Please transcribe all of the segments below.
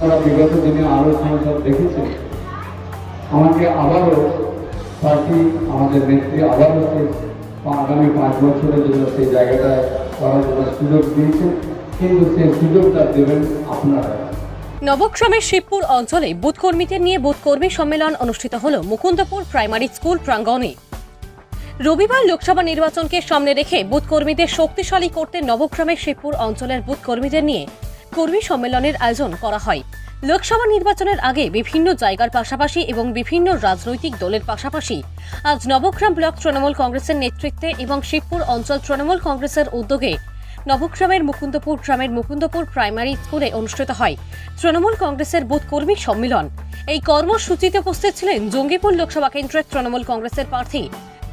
আমরা বিগত দিনে আরও সংসদ দেখেছি। আমাকে আবারও পার্টি আমাদের নেত্রী আবারও আগামী পাঁচ বছরের জন্য সেই জায়গাটায় করার জন্য সুযোগ দিয়েছে কিন্তু সেই সুযোগটা দেবেন আপনারা। নবগ্রামের শিবপুর অঞ্চলে বুথ কর্মীদের নিয়ে বুথ কর্মী সম্মেলন অনুষ্ঠিত হল মুকুন্দপুর প্রাইমারি স্কুল প্রাঙ্গণে। রবিবার লোকসভা নির্বাচনকে সামনে রেখে বুথ কর্মীদের শক্তিশালী করতে নবগ্রামের শিবপুর অঞ্চলের বুথ কর্মীদের নিয়ে কর্মী সম্মেলনের আয়োজন করা হয়। লোকসভা নির্বাচনের আগে বিভিন্ন জায়গার পাশাপাশি এবং বিভিন্ন রাজনৈতিক দলের পাশাপাশি আজ নবগ্রাম ব্লক তৃণমূল কংগ্রেসের নেতৃত্বে এবং শিবপুর অঞ্চল তৃণমূল কংগ্রেসের উদ্যোগে নবগ্রামের মুকুন্দপুর গ্রামের মুকুন্দপুর প্রাইমারি স্কুলে অনুষ্ঠিত হয় তৃণমূল কংগ্রেসের বুথ কর্মী সম্মেলন। এই কর্মসূচিতে উপস্থিত ছিলেন জঙ্গিপুর লোকসভা কেন্দ্রের তৃণমূল কংগ্রেসের প্রার্থী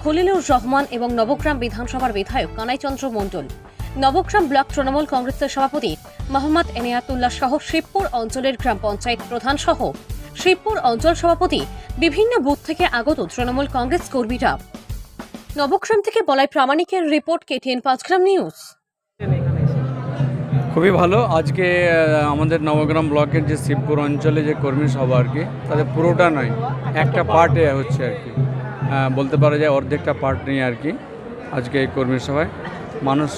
খলিলুর রহমান এবং নবগ্রাম বিধানসভার বিধায়ক কানাইচন্দ্র মণ্ডল। নবগ্রাম ব্লক তৃণমূল কংগ্রেসের সভাপতি মোহাম্মদ এনিয়াতুল্লাহ সহ শিবপুর অঞ্চলের গ্রাম পঞ্চায়েত প্রধান সহ শিবপুর অঞ্চল সভাপতি বিভিন্ন বুথ থেকে আগত তৃণমূল কংগ্রেস কর্মীরা। নবগ্রাম থেকে বলাই প্রামাণিকের রিপোর্ট কেটিএন পাঁচগ্রাম নিউজ। খুবই ভালো। আজকে আমাদের নবগ্রাম ব্লকের যে শিবপুর অঞ্চলে যে কর্মী সভা আর কি তাদের পুরোটা নয়, একটা পার্টে হচ্ছে আর কি। বলতে পারা যায় অর্ধেকটা পার্ট নিয়ে আর কি আজকে এই কর্মী সভায়। মানুষ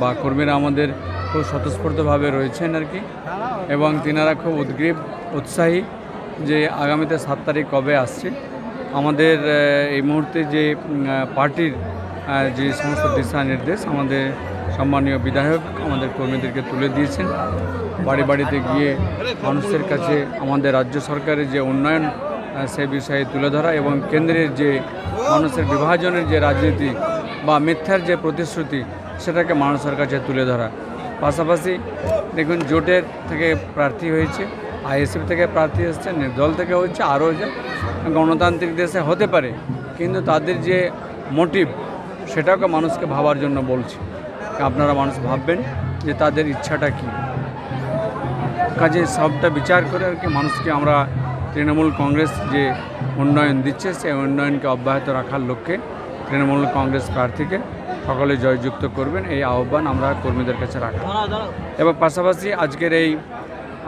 বা কর্মীরা আমাদের খুব স্বতঃস্ফূর্তভাবে রয়েছেন আর কি। এবং তিনারা খুব উদ্গ্রীব, উৎসাহী যে আগামীতে সাত তারিখ কবে আসছে। আমাদের এই মুহূর্তে যে পার্টির যে সমস্ত দিশা নির্দেশ, আমাদের সম্মানীয় বিধায়ক আমাদের কর্মীদেরকে তুলে দিয়েছেন। বাড়ি বাড়িতে গিয়ে মানুষের কাছে আমাদের রাজ্য সরকারের যে উন্নয়ন সে বিষয়ে তুলে ধরা এবং কেন্দ্রের যে মানুষের বিভাজনের যে রাজনীতি বা মিথ্যার যে প্রতিশ্রুতি, সেটাকে মানুষের কাছে তুলে ধরা। পাশাপাশি দেখুন, জোটের থেকে প্রার্থী হয়েছে, আইএসএফ থেকে প্রার্থী এসছে, নির্দল থেকে হচ্ছে আরও যে গণতান্ত্রিক দেশে হতে পারে, কিন্তু তাদের যে মোটিভ, সেটাকে মানুষকে ভাবার জন্য বলছি। আপনারা মানুষ ভাববেন যে তাদের ইচ্ছাটা কী। কাজে সবটা বিচার করে আর কি মানুষকে আমরা তৃণমূল কংগ্রেস যে উন্নয়ন দিচ্ছে, সেই উন্নয়নকে অব্যাহত রাখার লক্ষ্যে তৃণমূল কংগ্রেস প্রার্থীকে সকলে জয়যুক্ত করবেন এই আহ্বান আমরা কর্মীদের কাছে রাখা। এবং পাশাপাশি আজকের এই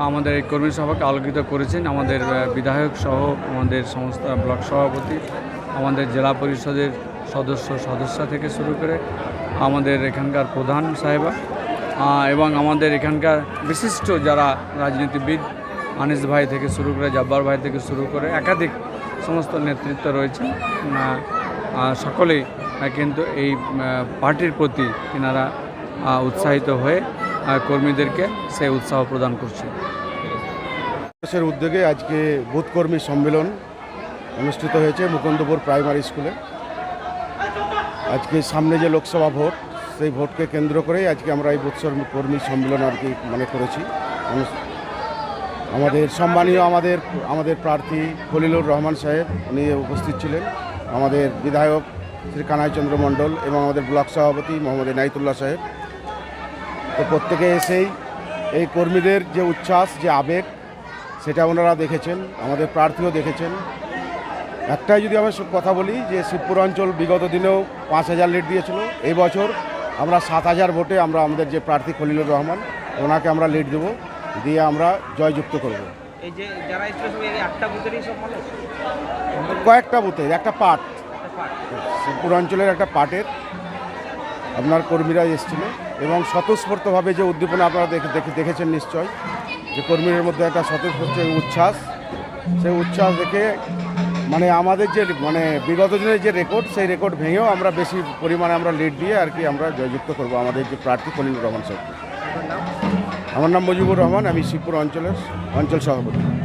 আমাদের এই কর্মী সভাকে আলোকিত করেছেন আমাদের বিধায়ক সহ আমাদের সমস্ত ব্লক সভাপতি আমাদের জেলা পরিষদের সদস্য সদস্য থেকে শুরু করে আমাদের এখানকার প্রধান সাহেবা এবং আমাদের এখানকার বিশিষ্ট যারা রাজনীতিবিদ আনিস ভাই থেকে শুরু করে জব্বার ভাই থেকে শুরু করে একাধিক সমস্ত নেতৃত্ব রয়েছে সকলেই কিন্তু এই পার্টির প্রতি তিনারা উৎসাহিত হয়ে কর্মীদেরকে সেই উৎসাহ প্রদান করছে উদ্যোগে আজকে বুথ কর্মী সম্মেলন অনুষ্ঠিত হয়েছে মুকুন্দপুর প্রাইমারি স্কুলে। আজকে সামনে যে লোকসভা ভোট, সেই ভোটকে কেন্দ্র করেই আজকে আমরা এই বুথ কর্মী সম্মেলন আর কি মানে করেছি। আমাদের সম্মানীয় আমাদের আমাদের প্রার্থী খলিলুর রহমান সাহেব, উনি উপস্থিত ছিলেন। আমাদের বিধায়ক শ্রী কানাইচন্দ্র মণ্ডল এবং আমাদের ব্লক সভাপতি মোহাম্মদ এনায়তুল্লাহ সাহেব। তো প্রত্যেকে এসেই এই কর্মীদের যে উচ্ছ্বাস, যে আবেগ, সেটা ওনারা দেখেছেন, আমাদের প্রার্থীও দেখেছেন। একটাই যদি আমি কথা বলি যে শিবপুর অঞ্চল বিগত দিনেও পাঁচ হাজার লিড দিয়েছিল, এই বছর আমরা সাত হাজার ভোটে আমরা আমাদের যে প্রার্থী খলিলুর রহমান, ওনাকে আমরা লিড দেবো, দিয়ে আমরা জয়যুক্ত করব। এই যে যারা এসেছিল সব এই আটটা বুথেরই সব মানুষ? কয়েকটা বুথে একটা পার্ট। অঞ্চলের একটা পার্টের আপনার কর্মীরা এসেছিল এবং স্বতঃস্ফূর্তভাবে যে উদ্দীপনা আপনারা দেখে দেখে দেখেছেন নিশ্চয় যে কর্মীদের মধ্যে একটা স্বতঃস্ফূর্ত উচ্ছ্বাস সেই উচ্ছ্বাস দেখে মানে আমাদের যে মানে বিগত দিনের যে রেকর্ড সেই রেকর্ড ভেঙেও আমরা বেশি পরিমাণে আমরা লিড দিয়ে আর কি আমরা জয়যুক্ত করব আমাদের যে প্রার্থী খলিলুর রহমান সাহেব আমার নাম মুজিবুর রহমান আমি শিবপুর অঞ্চলের অঞ্চল সভাপতি।